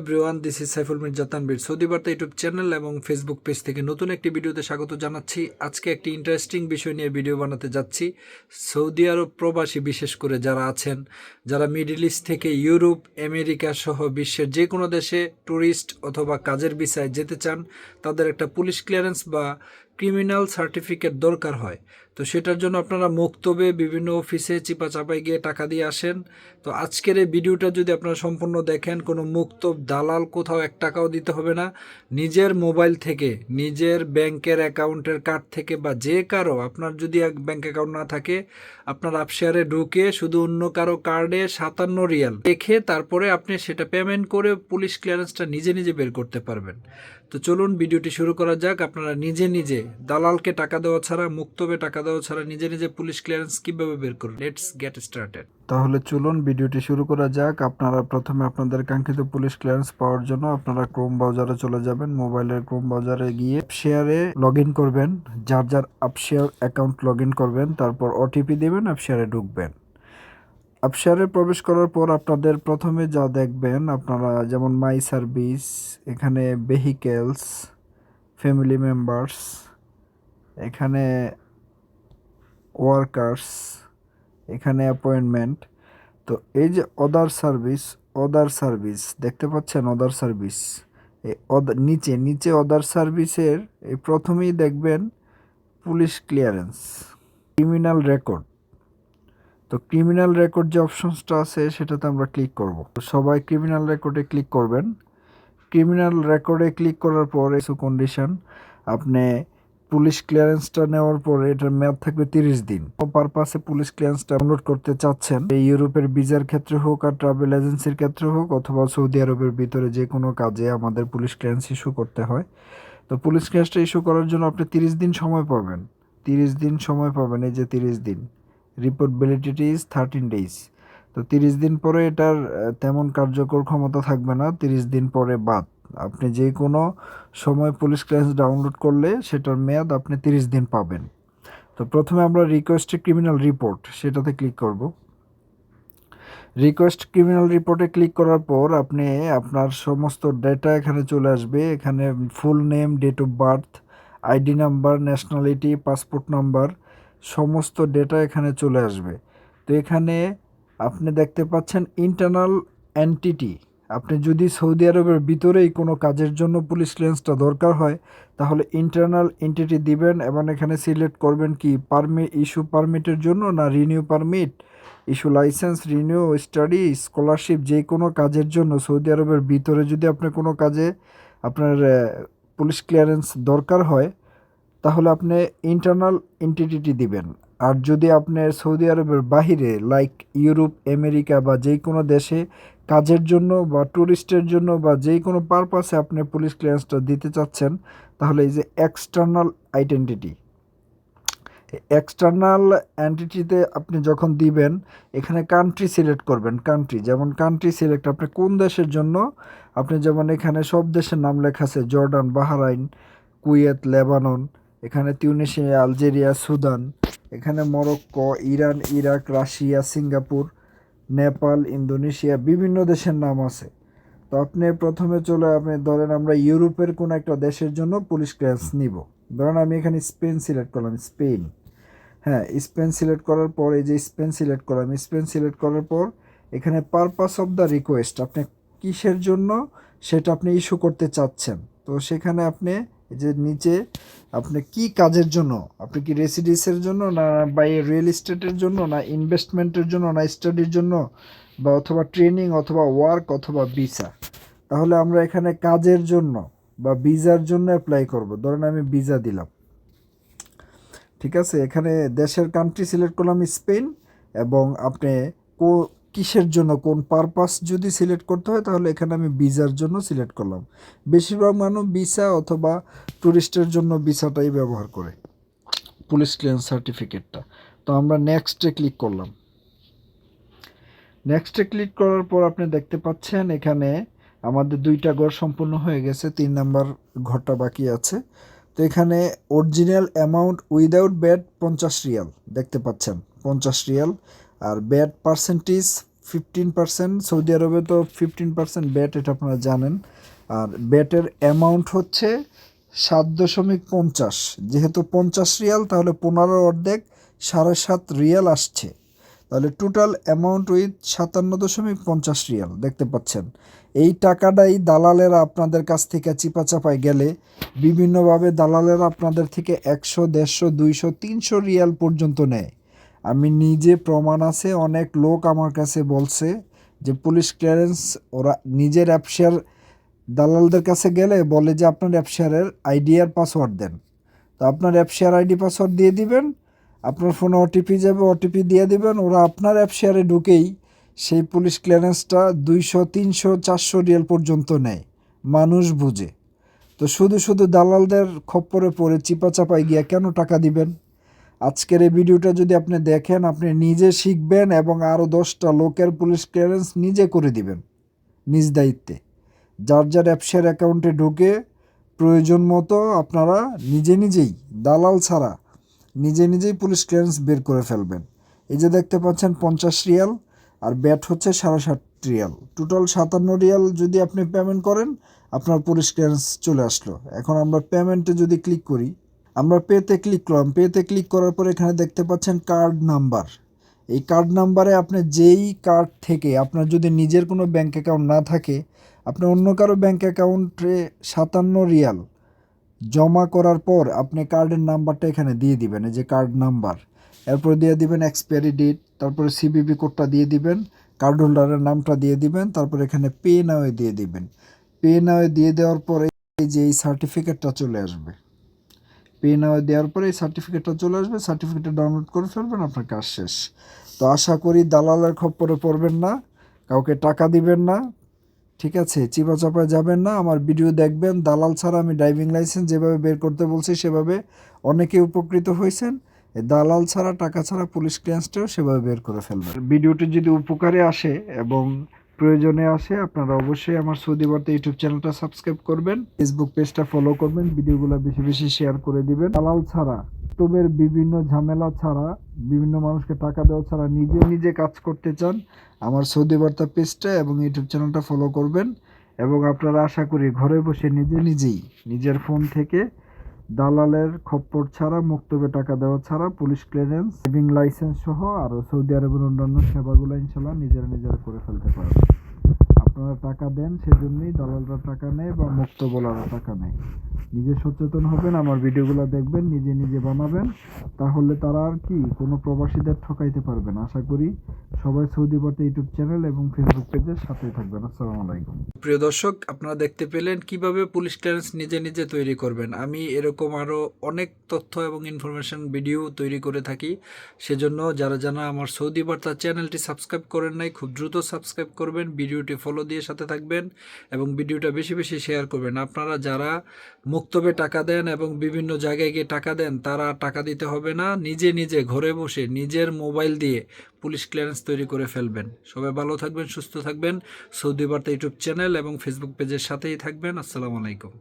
Everyone this is Saiful Mirza Tanvir Saudi বার্তা YouTube channel এবং Facebook page থেকে নতুন একটি ভিডিওতে স্বাগত জানাচ্ছি। আজকে একটি ইন্টারেস্টিং বিষয় নিয়ে ভিডিও বানাতে যাচ্ছি। সৌদি আরব প্রবাসী বিশেষ করে যারা আছেন, যারা মিডল ইস্ট থেকে ইউরোপ আমেরিকা সহ বিশ্বের যে কোনো দেশে ট্যুরিস্ট অথবা কাজের বিষয়ে যেতে চান, তাদের একটা পুলিশ ক্লিয়ারেন্স বা ক্রিমিনাল সার্টিফিকেট দরকার হয়। তো সেটার জন্য আপনারা মুক্তবে বিভিন্ন অফিসে চিপা চাপাই গিয়ে টাকা দিয়ে আসেন। তো আজকের এই ভিডিওটা যদি আপনারা সম্পূর্ণ দেখেন, কোনো মুক্ত দালাল কোথাও এক টাকাও দিতে হবে না। নিজের মোবাইল থেকে, নিজের ব্যাংকের অ্যাকাউন্টের কার্ড থেকে বা যে কারও, আপনার যদি এক ব্যাংক অ্যাকাউন্ট না থাকে, আপনার আপশেয়ারে ঢুকে শুধু অন্য কারও কার্ডে সাতান্ন রিয়াল দেখে তারপরে আপনি সেটা পেমেন্ট করে পুলিশ ক্লিয়ারেন্সটা নিজে নিজে বের করতে পারবেন। তো চলুন ভিডিওটি শুরু করা যাক। আপনারা নিজে নিজে দালালকে টাকা দেওয়া ছাড়া মুক্তবে টাকা দেওয়া ছাড়া নিজে নিজে পুলিশ ক্লিয়ারেন্স কীভাবে বের করুন লেটস গেট স্টার্টেড তাহলে চলুন ভিডিওটি শুরু করা যাক। আপনারা প্রথমে আপনাদের কাঙ্ক্ষিত পুলিশ ক্লিয়ারেন্স পাওয়ার জন্য আপনারা ক্রোম ব্রাউজারে চলে যাবেন, মোবাইলের ক্রোম ব্রাউজারে গিয়ে শেয়ারে লগ ইন করবেন। যার যার আপশেয়ার অ্যাকাউন্ট লগ ইন করবেন, তারপর ওটিপি দেবেন আপশেয়ারে ঢুকবেন। আপশেয়ারে প্রবেশ করার পর আপনাদের প্রথমে যা দেখবেন, আপনারা যেমন মাই সার্ভিস এখানে ভেহিকেলস ফ্যামিলি মেম্বার্স এখানে ওয়ার্কার্স এখানে অ্যাপয়েন্টমেন্ট তো এই যে অদার সার্ভিস অদার সার্ভিস দেখতে পাচ্ছেন অদার সার্ভিস এই নিচে নিচে অদার সার্ভিসের এই প্রথমেই দেখবেন পুলিশ ক্লিয়ারেন্স ক্রিমিনাল রেকর্ড তো ক্রিমিনাল রেকর্ড যে অপশনসটা আছে সেটাতে আমরা ক্লিক করব। তো সবাই ক্রিমিনাল রেকর্ডে ক্লিক করবেন। ক্রিমিনাল রেকর্ডে ক্লিক করার পর কিছু কন্ডিশন আপনি পুলিশ ক্লিয়ারেন্সটা নেওয়ার পরে এটার মেয়াদ থাকবে তিরিশ দিন। পারপাসে পুলিশ ক্লিয়ারেন্সটা ডাউনলোড করতে চাচ্ছেন। এই ইউরোপের ভিসার ক্ষেত্রে হোক আর ট্রাভেল এজেন্সির ক্ষেত্রে হোক অথবা সৌদি আরবের ভিতরে যে কোনো কাজে আমাদের পুলিশ ক্লিয়ারেন্স ইস্যু করতে হয়। তো পুলিশ ক্লিয়ারেন্সটা ইস্যু করার জন্য আপনি তিরিশ দিন সময় পাবেন। তিরিশ দিন সময় পাবেন, এই যে তিরিশ দিন। Report validity is thirteen days তো তিরিশ দিন পরে এটার তেমন কার্যকর ক্ষমতা থাকবে না, তিরিশ দিন পরে বাদ। আপনি যে কোনো সময় পুলিশ ক্লিয়ারেন্স ডাউনলোড করলে সেটার মেয়াদ আপনি তিরিশ দিন পাবেন। তো প্রথমে আমরা রিকোয়েস্ট ক্রিমিনাল রিপোর্ট সেটাতে ক্লিক করব। রিকোয়েস্ট ক্রিমিনাল রিপোর্টে ক্লিক করার পর আপনি আপনার সমস্ত ডেটা এখানে চলে আসবে। এখানে full name date of birth ID number nationality passport number সমস্ত ডেটা এখানে চলে আসবে। তো এখানে আপনি দেখতে পাচ্ছেন ইন্টারনাল অ্যান্টিটি আপনি যদি সৌদি আরবের ভিতরেই কোনো কাজের জন্য পুলিশ ক্লিয়ারেন্সটা দরকার হয়, তাহলে ইন্টারনাল এন্টিটি দিবেন এবং এখানে সিলেক্ট করবেন কি পারমি ইস্যু পারমিটের জন্য না renew permit issue licence renew study scholarship যে কোনো কাজের জন্য সৌদি আরবের ভিতরে যদি আপনি কোনো কাজে আপনার পুলিশ ক্লিয়ারেন্স দরকার হয়, তাহলে আপনি ইন্টারনাল এন্টিটি দিবেন। আর যদি আপনি সৌদি আরবের বাহিরে লাইক ইউরোপ আমেরিকা বা যে কোনো দেশে কাজের জন্য বা ট্যুরিস্টের জন্য বা যে কোনো পারপাসে আপনি পুলিশ ক্লিয়ারেন্সটা দিতে চাচ্ছেন, তাহলে এই যে এক্সটার্নাল আইডেন্টিটি এক্সটার্নাল অ্যান্টিটিতে আপনি যখন দিবেন, এখানে কান্ট্রি সিলেক্ট করবেন কান্ট্রি যেমন কান্ট্রি সিলেক্ট আপনি কোন দেশের জন্য? আপনি যেমন এখানে সব দেশের নাম লেখা আছে, জর্ডান, বাহারাইন, কুয়েত, লেবানন, এখানে তিউনিশিয়া আলজেরিয়া, সুদান, এখানে Morocco, Iran, Iraq, Russia, Singapore Nepal, Indonesia বিভিন্ন দেশের নাম আছে। তো আপনি প্রথমে চলে আপনি ধরেন আমরা ইউরোপের কোনো একটা দেশের জন্য পুলিশ ক্লিয়ারেন্স নিব। ধরেন আমি এখানে স্পেন সিলেক্ট করলাম, স্পেন। হ্যাঁ স্পেন সিলেক্ট করার পর এই যে স্পেন সিলেক্ট করলাম, স্পেন সিলেক্ট করার পর এখানে পারপাস অফ দ্য রিকোয়েস্ট আপনি কিসের জন্য সেটা আপনি ইস্যু করতে চাচ্ছেন? তো সেখানে আপনি যে নিচে আপনি কি কাজের জন্য? আপনি কি রেসিডেন্সের জন্য না বাই রিয়েল এস্টেটের জন্য না ইনভেস্টমেন্টের জন্য না স্টাডির জন্য বা অথবা ট্রেনিং অথবা ওয়ার্ক অথবা ভিসা তাহলে আমরা এখানে কাজের জন্য বা ভিসার জন্য অ্যাপ্লাই করব। ধরেন আমি ভিসা দিলাম। ঠিক আছে? এখানে দেশের কান্ট্রি সিলেক্ট করলাম স্পেন এবং আপনি কো কিসের জন্য, কোন পারপাস যদি সিলেক্ট করতে হয়, তাহলে এখানে আমি ভিসার জন্য সিলেক্ট করলাম। বেশিরভাগ মানুষ ভিসা অথবা ট্যুরিস্টের জন্য ভিসাটাই ব্যবহার করে পুলিশ ক্লিয়ারেন্স সার্টিফিকেটটা তো আমরা নেক্সটে ক্লিক করলাম। নেক্সটে ক্লিক করার পর আপনি দেখতে পাচ্ছেন এখানে আমাদের দুইটা ঘর সম্পূর্ণ হয়ে গেছে, তিন নাম্বার ঘরটা বাকি আছে। তো এখানে অরিজিনাল অ্যামাউন্ট উইদাউট ব্যাড পঞ্চাশ রিয়াল, দেখতে পাচ্ছেন, পঞ্চাশ রিয়াল। আর VAT percentage fifteen percent Saudi আরবে তো ফিফটিন পার্সেন্ট ব্যাট এটা আপনারা জানেন। আর ব্যাটের অ্যামাউন্ট হচ্ছে সাত দশমিক পঞ্চাশ। যেহেতু পঞ্চাশ রিয়াল, তাহলে পনেরো অর্ধেক সাড়ে সাত রিয়াল আসছে। তাহলে টোটাল অ্যামাউন্ট উইথ সাতান্ন দশমিক পঞ্চাশ রিয়াল, দেখতে পাচ্ছেন। এই টাকাটাই দালালেরা আপনাদের কাছ থেকে চিপা চাপায় গেলে, বিভিন্নভাবে দালালেরা আপনাদের থেকে একশো, দেড়শো, দুইশো, তিনশো রিয়াল পর্যন্ত নেয়। আমি নিজে প্রমাণ আছে, অনেক লোক আমার কাছে বলছে যে পুলিশ ক্লিয়ারেন্স ওরা নিজের অ্যাপশেয়ার দালালদের কাছে গেলে বলে যে আপনার অ্যাপশেয়ারের আইডি আর পাসওয়ার্ড দেন। তো আপনার অ্যাপশেয়ার আইডি পাসওয়ার্ড দিয়ে দিবেন, আপনার ফোনে ওটিপি যাবে ওটিপি দিয়ে দিবেন, ওরা আপনার অ্যাপশেয়ারে ঢুকেই সেই পুলিশ ক্লিয়ারেন্সটা দুইশো, তিনশো, চারশো রিয়াল পর্যন্ত নেয়। মানুষ বুঝে। তো শুধু শুধু দালালদের খপ্পরে পড়ে চিপা চাপায় গিয়া কেন টাকা দিবেন? আজকের এই ভিডিওটা যদি আপনি দেখেন, আপনি নিজে শিখবেন এবং আরও দশটা লোকের পুলিশ ক্লিয়ারেন্স নিজে করে দিবেন, নিজ দায়িত্বে। যার যার অ্যাপসের অ্যাকাউন্টে ঢুকে প্রয়োজন মতো আপনারা নিজে নিজেই, দালাল ছাড়া নিজে নিজেই পুলিশ ক্লিয়ারেন্স বের করে ফেলবেন। এই যে দেখতে পাচ্ছেন পঞ্চাশ রিয়াল, আর ব্যাট হচ্ছে সাড়ে ষাট রিয়াল। টোটাল সাতান্ন রিয়াল যদি আপনি পেমেন্ট করেন, আপনার পুলিশ ক্লিয়ারেন্স চলে আসলো। এখন আমরা পেমেন্টে যদি ক্লিক করি আমরা পেতে ক্লিক করলাম। পেতে ক্লিক করার পর এখানে দেখতে পাচ্ছেন কার্ড নাম্বার এই কার্ড নাম্বারে আপনি যেই কার্ড থেকে আপনার যদি নিজের কোনো ব্যাঙ্ক অ্যাকাউন্ট না থাকে, আপনি অন্য কারও ব্যাঙ্ক অ্যাকাউন্টে সাতান্ন রিয়াল জমা করার পর আপনি কার্ডের নাম্বারটা এখানে দিয়ে দিবেন, এই যে কার্ড নাম্বার এরপর দিয়ে দিবেন এক্সপায়ারি ডেট তারপরে সিবিবি কোডটা দিয়ে দিবেন কার্ড হোল্ডারের নামটা দিয়ে দিবেন, তারপর এখানে পে নাওয়ে দিয়ে দিবেন। পে নাওয়ে দিয়ে দেওয়ার পরে যে এই সার্টিফিকেটটা চলে আসবে। পে নাওয়ে দেওয়ার পরে এই সার্টিফিকেটটা চলে আসবে সার্টিফিকেটটা ডাউনলোড করে ফেলবেন, আপনার কাজ শেষ। তো আশা করি দালালের খপ্পরে পড়বেন না, কাউকে টাকা দিবেন না, ঠিক আছে চিপা চাপায় যাবেন না। আমার ভিডিও দেখবেন, দালাল ছাড়া আমি ড্রাইভিং লাইসেন্স যেভাবে বের করতে বলছি সেভাবে অনেকে উপকৃত হয়েছেন। দালাল ছাড়া, টাকা ছাড়া পুলিশ ক্লিয়ারেন্সটাও সেভাবে বের করে ফেলবেন। ভিডিওটি যদি উপকারে আসে এবং প্রয়োজনে আসে, আপনারা অবশ্যই আমার সৌদি বার্তা ইউটিউব চ্যানেলটা সাবস্ক্রাইব করবেন ফেসবুক পেজটা ফলো করবেন, ভিডিওগুলো বেশি বেশি শেয়ার করে দিবেন। দালাল ছাড়া ইউটিউবের বিভিন্ন ঝামেলা ছাড়া, বিভিন্ন মানুষকে টাকা দেওয়া ছাড়া নিজে নিজে কাজ করতে চান, আমার সৌদি বার্তা পেজটা এবং ইউটিউব চ্যানেলটা ফলো করবেন এবং আপনারা আশা করি ঘরে বসে নিজে নিজেই নিজের ফোন থেকে দালালের খপ্পর ছাড়া মুক্তবে টাকা দেওয়া ছাড়া, পুলিশ ক্লিয়ারেন্স ড্রাইভিং লাইসেন্স সহ আরও সৌদি আরবের অন্যান্য সেবাগুলো ইনশাল্লাহ নিজেরা নিজেরা করে ফেলতে পারবেন আপনারা টাকা দেন, সেজন্যই দালালরা টাকা নেয় বা মুক্ত বলারা টাকা নেয়। নিজে সচেতন হবেন, আমার ভিডিওগুলো দেখবেন, নিজে নিজে বানাবেন, তাহলে তারা আর কি কোনো প্রবাসীদের ঠকাইতে পারবেন। আশা করি সবাই সৌদি বার্তা ইউটিউব চ্যানেল এবং ফেসবুক পেজের সাথেই থাকবেন। আসসালামু আলাইকুম। প্রিয় দর্শক, আপনারা দেখতে পেলেন কীভাবে পুলিশ ক্লিয়ারেন্স নিজে নিজে তৈরি করবেন। আমি এরকম আরও অনেক তথ্য এবং ইনফরমেশন ভিডিও তৈরি করে থাকি। সেজন্য যারা যারা আমার সৌদি বার্তা চ্যানেলটি সাবস্ক্রাইব করেন নাই, খুব দ্রুত সাবস্ক্রাইব করবেন, ভিডিওটি ফলো দিয়ে সাথে থাকবেন এবং ভিডিওটা বেশি বেশি শেয়ার করবেন। আপনারা যারা মুক্তবে টাকা দেন এবং বিভিন্ন জায়গায় গিয়ে টাকা দেন, তারা টাকা দিতে হবে না। নিজে নিজে ঘরে বসে নিজের মোবাইল দিয়ে পুলিশ ক্লিয়ারেন্স তৈরি করে ফেলবেন। সবাই ভালো থাকবেন, সুস্থ থাকবেন। সৌদি বার্তা ইউটিউব চ্যানেল এবং ফেসবুক পেজের সাথেই থাকবেন। আসসালামু আলাইকুম।